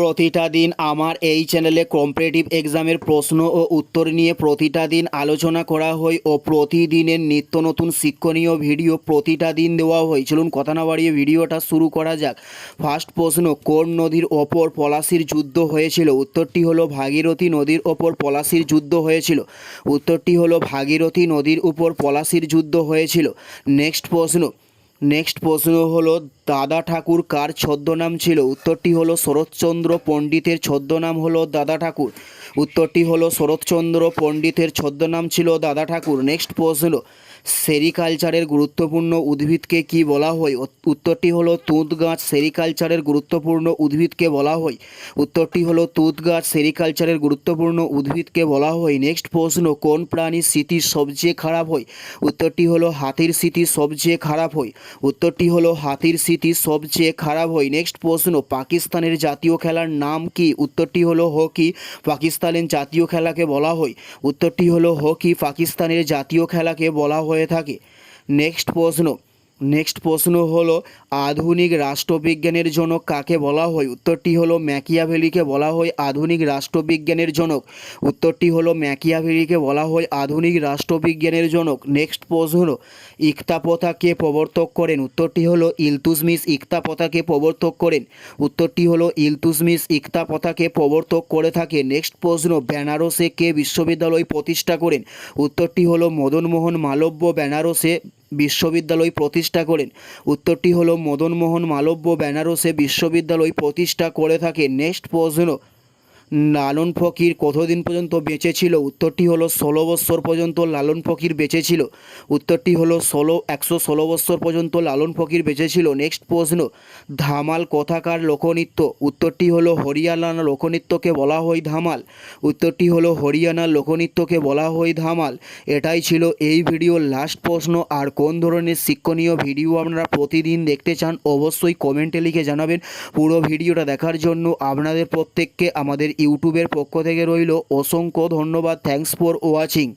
প্রতিটা দিন আমার এই চ্যানেলে কম্পিটিটিভ এক্সামের প্রশ্ন ও উত্তর নিয়ে প্রতিটা দিন আলোচনা করা হয় ও প্রতিদিনের নিত্য নতুন শিক্ষণীয় ভিডিও প্রতিটা দিন দেওয়া হয়। চলুন কথা না বাড়িয়ে ভিডিওটা শুরু করা যাক। ফার্স্ট প্রশ্ন, কোন নদীর ওপর পলাশির যুদ্ধ হয়েছিল? উত্তরটি হলো ভাগীরথী নদীর ওপর পলাশির যুদ্ধ হয়েছিল। উত্তরটি হলো ভাগীরথী নদীর উপর পলাশির যুদ্ধ হয়েছিল। নেক্সট প্রশ্ন নেক্সট প্রশ্ন হলো, দাদা ঠাকুর কার ছদ্মনাম ছিল? উত্তরটি হলো শরৎচন্দ্র পণ্ডিতের ছদ্মনাম হলো দাদা ঠাকুর। উত্তরটি হলো শরৎচন্দ্র পণ্ডিতের ছদ্মনাম ছিল দাদা ঠাকুর। নেক্সট প্রশ্ন হলো, সেরিকালচারের গুরুত্বপূর্ণ উদ্ভিদকে কি বলা হয়? উত্তরটি হলো তুঁত গাছ সেরিকালচারের গুরুত্বপূর্ণ উদ্ভিদকে বলা হয়। উত্তরটি হলো তুঁত গাছ সেরিকালচারের গুরুত্বপূর্ণ উদ্ভিদকে বলা হয়। নেক্সট প্রশ্ন, কোন প্রাণীর স্মৃতি সবচেয়ে খারাপ হয়? উত্তরটি হলো, হাতির স্মৃতি সবচেয়ে খারাপ হয়। উত্তরটি হলো, হাতির স্মৃতি সবচেয়ে খারাপ হয়। নেক্সট প্রশ্ন, পাকিস্তানের জাতীয় খেলার নাম কি? উত্তরটি হলো, হকি। পাকিস্তানের জাতীয় খেলাকে বলা হয়। উত্তরটি হলো হকি, পাকিস্তানের জাতীয় খেলাকে বলা হয়ে থাকে। নেক্সট প্রশ্ন। নেক্সট প্রশ্ন হলো, আধুনিক রাষ্ট্রবিজ্ঞানের জনক কাকে বলা হয়? উত্তরটি হলো ম্যাকিয়াভেলিকে বলা হয় আধুনিক রাষ্ট্রবিজ্ঞানের জনক। উত্তরটি হলো ম্যাকিয়াভেলিকে বলা হয় আধুনিক রাষ্ট্রবিজ্ঞানের জনক। নেক্সট প্রশ্ন হলো ইকতা প্রথা কে প্রবর্তক করেন। উত্তরটি হলো ইলতুসমিস ইকতা প্রথাকে প্রবর্তক করেন। উত্তরটি হলো ইলতুসমিস ইকতা প্রথাকে প্রবর্তক করে থাকে। নেক্সট প্রশ্ন, বেনারসে কে বিশ্ববিদ্যালয় প্রতিষ্ঠা করেন? উত্তরটি হলো মদনমোহন মালব্য বেনারসে বিশ্ববিদ্যালয় প্রতিষ্ঠা করেন। উত্তরটি হলো মদনমোহন মালব্য বেনারসে বিশ্ববিদ্যালয় প্রতিষ্ঠা করে থাকে। নেক্সট প্রশ্ন। লালন ফকির কতদিন পর্যন্ত বেঁচে ছিল? উত্তরটি হলো ষোলো বৎসর পর্যন্ত লালন ফকির বেঁচে ছিল। উত্তরটি হলো ষোলো, একশো ষোলো বৎসর পর্যন্ত লালন ফকির বেঁচে ছিল। নেক্সট প্রশ্ন, ধামাল কথাকার লোকনৃত্য? উত্তরটি হলো হরিয়ানা লোকনৃত্যকে বলা হয় ধামাল। উত্তরটি হলো হরিয়ানার লোকনৃত্যকে বলা হয় ধামাল। এটাই ছিল এই ভিডিওর লাস্ট প্রশ্ন। আর কোন ধরনের শিক্ষণীয় ভিডিও আপনারা প্রতিদিন দেখতে চান, অবশ্যই কমেন্টে লিখে জানাবেন। পুরো ভিডিওটা দেখার জন্য আপনাদের প্রত্যেককে আমাদের ইউটিউবের পক্ষ থেকে রইল অসংখ্য ধন্যবাদ থ্যাংকস ফর ওয়াচিং